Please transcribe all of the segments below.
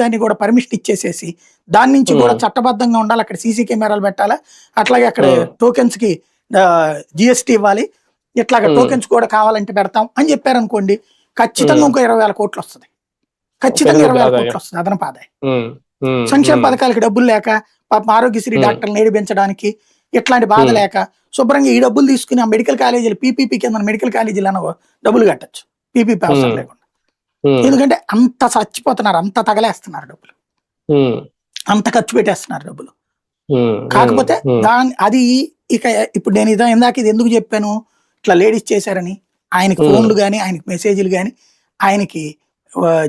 దాన్ని కూడా పర్మిషన్ ఇచ్చేసేసి దాని నుంచి. కూడా చట్టబద్ధంగా ఉండాలి అక్కడ సీసీ కెమెరాలు పెట్టాలా అట్లాగే అక్కడ. టోకెన్స్కి జిఎస్టీ ఇవ్వాలి ఇట్లాగా. టోకెన్స్ కూడా కావాలంటే పెడతాం అని చెప్పారనుకోండి ఖచ్చితంగా. ఇంకో ఇరవై వేల కోట్లు వస్తుంది ఖచ్చితంగా ఇరవై వేల. కోట్లు వస్తుంది అదనపు ఆదాయం సంక్షేమ పథకాలకి డబ్బులు లేక పాపం ఆరోగ్యశ్రీ. డాక్టర్లు నేడిపించడానికి ఇట్లాంటి బాధ. లేక శుభ్రంగా ఈ డబ్బులు తీసుకుని ఆ మెడికల్ కాలేజీలు పీపీపీ కింద మెడికల్ కాలేజీలు అన్న డబ్బులు కట్టచ్చు పీపీపీ అవసరం. లేకుండా ఎందుకంటే అంత చచ్చిపోతున్నారు అంత తగలేస్తున్నారు డబ్బులు. అంత ఖర్చు పెట్టేస్తున్నారు డబ్బులు. కాకపోతే దాని అది ఇక ఇప్పుడు నేను ఇదా ఇందాక ఇది ఎందుకు చెప్పాను? ఇట్లా లేడీస్ చేశారని ఆయనకి. ఫోన్లు కానీ ఆయనకి మెసేజ్లు కానీ ఆయనకి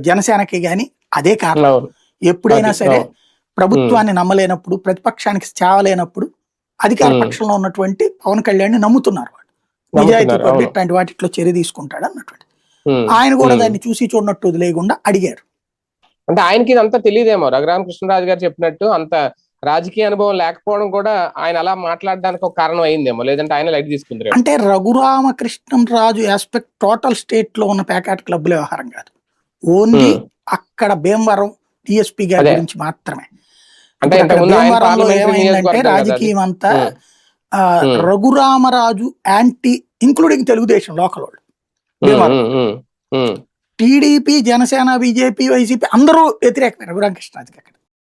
జనసేనకి కానీ అదే కారణం. ఎప్పుడైనా సరే. ప్రభుత్వాన్ని నమ్మలేనప్పుడు ప్రతిపక్షానికి చావలేనప్పుడు అధికార. పక్షంలో ఉన్నటువంటి పవన్ కళ్యాణ్ నమ్ముతున్నారు నమ్ముతున్నారు, నిజాయితీ. ఇట్లాంటి వాటిలో చర్య తీసుకుంటాడు అన్నటువంటి ఆయన కూడా. దాన్ని చూసి చూడనట్టు వదిలేయకుండా అడిగారు అంటే ఆయనకి ఇదంతా తెలియదేమో రఘురామకృష్ణరాజు గారు చెప్పినట్టు అంత రాజకీయ అనుభవం లేకపోవడం కూడా ఆయన అలా మాట్లాడడానికి ఒక కారణం అయిందేమో లేదంటే ఆయన లైట్ తీసుకుందరు అంటే రఘురామకృష్ణరాజు ఆస్పెక్ట్ టోటల్ స్టేట్లో ఉన్న ప్యాకెట్ క్లబ్ల వ్యవహారం కాదు ఓన్లీ. అక్కడ భీమవరం డిఎస్పీ గారి. గురించి మాత్రమే అంటే భీమవరంలో ఏమైందంటే. రాజకీయం అంతా. Raghurama Raju anti including Telugu Desam local వాళ్ళు Bhimavaram. TDP Janasena BJP YCP అందరూ వ్యతిరేకమైన రఘురామకృష్ణరాజుకి అక్కడ.